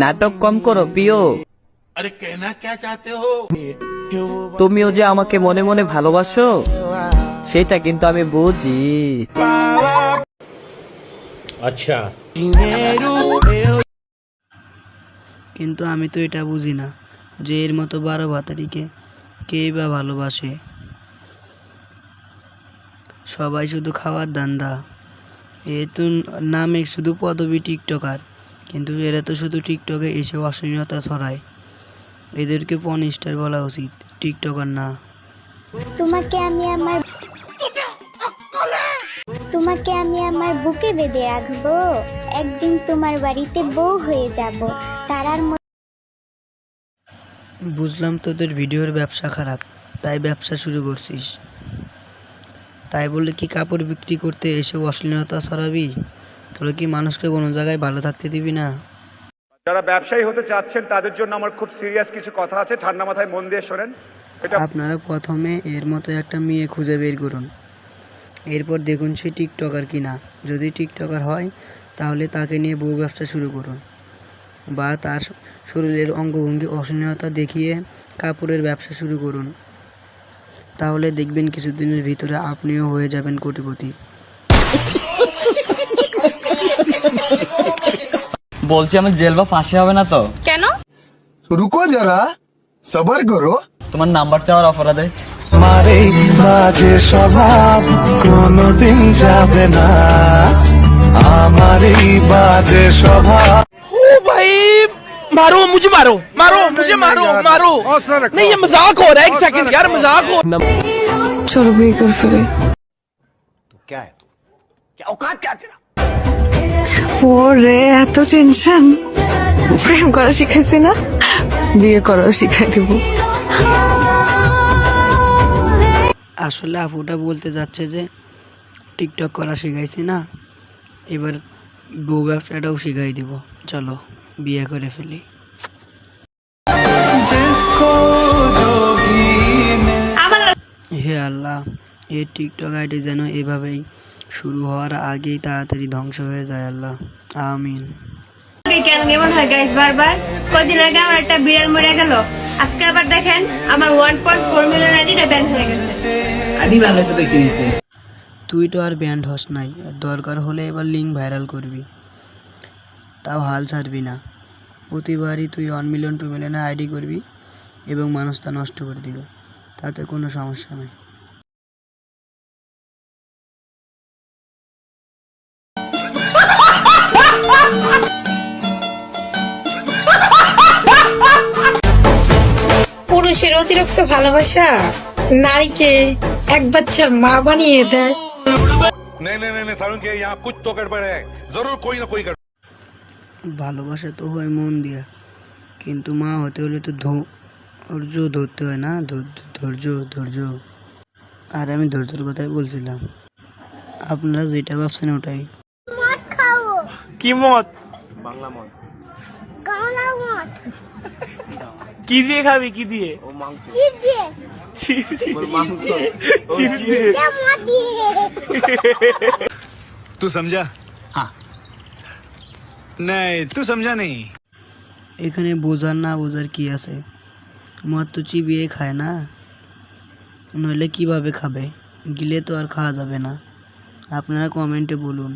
নাটক কম করো প্রিয়। তুমিও যে আমাকে মনে মনে ভালোবাসো সেটা কিন্তু আমি বুঝি। আচ্ছা। কিন্তু আমি তো এটা বুঝি না যে এর মতো বারো ভাতারিকে কেই বা ভালোবাসে। সবাই শুধু খাওয়ার দান্দা এ তো নামে শুধু পদবি টিকটকার। কিন্তু এরা তো শুধু টিকটকে এসে অশ্লীলতা ছড়ায়। এদেরকে পন স্টার বলা উচিত টিকটকার না। তোমাকে আমি আমার তোমাকে আমি আমার বুকে বেঁধে রাখব। একদিন তোমার বাড়িতে বউ হয়ে যাব। তারার বুঝলাম তোদের ভিডিওর ব্যবসা খারাপ তাই ব্যবসা শুরু করছিস। তাই বলে কি কাপড় বিক্রি করতে এসে অশ্লীলতা ছড়াবি? তোরা কি মানুষকে কোনো জায়গায় ভালো থাকতে দিবি না? যারা ব্যবসায়ী হতে চাচ্ছেন তাদের জন্য আমার খুব সিরিয়াস কিছু কথা আছে। ঠান্ডা মাথায় মন দিয়ে শোনেন। এটা আপনারা প্রথমে এর মতো একটা মেয়ে খুঁজে বের করুন। এরপর দেখুন সে টিকটকার কি না যদি টিকটকার হয় তাহলে তাকে নিয়ে বউ ব্যবসা শুরু করুন। বা তার শরীরের অঙ্গভঙ্গি অশ্লীলতা দেখিয়ে কাপড়ের ব্যবসা শুরু করুন। তাহলে দেখবেন কিছুদিনের ভিতরে আপনিও হয়ে যাবেন কোটিপতি। বলছি আমার জেল বা ফাঁসি হবে না তো কেন रुको जरा सबर करो তোমার নাম্বার চাওয়ার অপরাধে মারে বাজে স্বভাব কোনদিন যাবে না আমার এই বাজে স্বভাব मारो मुझे मारो मारो मुझे मारो मारो नहीं ये मजाक हो रहा है एक सेकंड यार मजाक हो চলো বিয়ে করে ফেলে ওরে এত টেনশন প্রেম করা শিখাইছি না বিয়ে করাও শিখাই দিব। আসলে আপুটা বলতে যাচ্ছে যে টিকটক করা শিখাইছি না এবার বউ ব্যবসাটাও শিখাই দিব। চলো বিয়ে করে ফেলি। হে আল্লাহ এই টিকটক আইডি যেন এভাবেই শুরু হওয়ার আগেই তাড়াতাড়ি ধ্বংস হয়ে যায় আল্লাহ। আমিন। কেন কেমন হয় গাইস বারবার? কদিন আগে আমার একটা বিড়াল মরে গেল। আজকে আবার দেখেন আমার ওয়ান পয়েন্ট ফোর মিলিয়ন আইডিটা ব্যান হয়ে গেছে। তুই তো আর ব্যান্ড হস নাই। দরকার হলে এবার লিঙ্ক ভাইরাল করবি। তাও হাল ছাড়বি না। প্রতিবারই তুই ওয়ান মিলিয়ন টু মিলিয়নে আইডি করবি এবং মানুষ তা নষ্ট করে দিবে। তাতে কোনো সমস্যা নেই। পুরুষের অতিরিক্ত ভালোবাসা? নারীকে এক বাচ্চা মা বানিয়ে দেয়। ভালোবাসা তো হয় মন দিয়া। কিন্তু মা হতে হলে তো ধৈর্য ধরতে হয় না? ধৈর্য ধৈর্য আর আমি ধৈর্যের কথাই বলছিলাম। আপনারা যেটা ভাবছেন ওটাই। কি মত বাংলা মত বাংলা মত গাওলা মদ की दिए खाबी की दिए চিপ দিয়ে দিয়ে মদ দিয়ে तू समझा हाँ नहीं तू समझा नहीं এখানে বোঝার না বোঝার কি আছে মদ তো চিবিয়ে খায় না নইলে কিভাবে খাবে গিলে তো আর খাওয়া যাবে না আপনারা কমেন্টে বলুন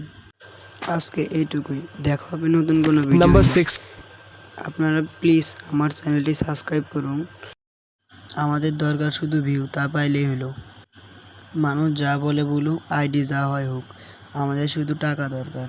আজকে এইটুকুই দেখা হবে নতুন কোনো নাম্বার সিক্স আপনারা প্লিজ আমার চ্যানেলটি সাবস্ক্রাইব করুন। আমাদের দরকার শুধু ভিউ তা পাইলেই হলো। মানুষ যা বলে বলুক, আইডি যা হয় হোক, আমাদের শুধু টাকা দরকার।